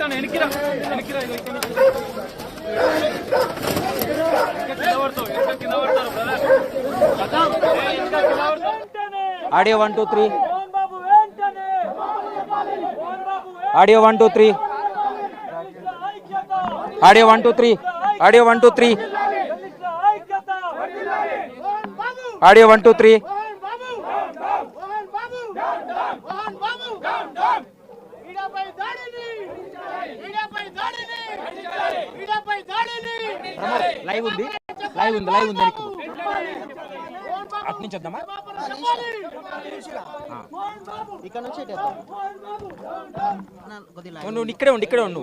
ಇರ್ತಾನೆ ಎಣಕಿರ ಎಣಕಿರ audio one two three audio one two three audio one two three audio one two three audio one two three live ఉంది live ఉంది live ఉంది వెనక్కి అటు నుంచి వద్దామా ఇక్కడ నుంచి నువ్వు ఇక్కడే ఉండు ఇక్కడే ఉండు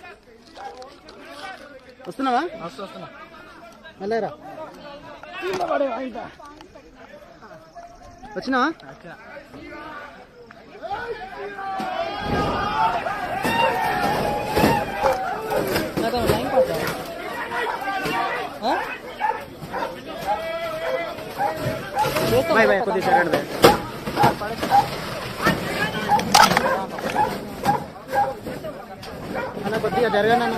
వస్తున్నావా? వెళ్ళరా వచ్చినావా? బాయ్ బాయ్ కొద్దిగా సరే అన్న కొద్దిగా జరగండి అన్న.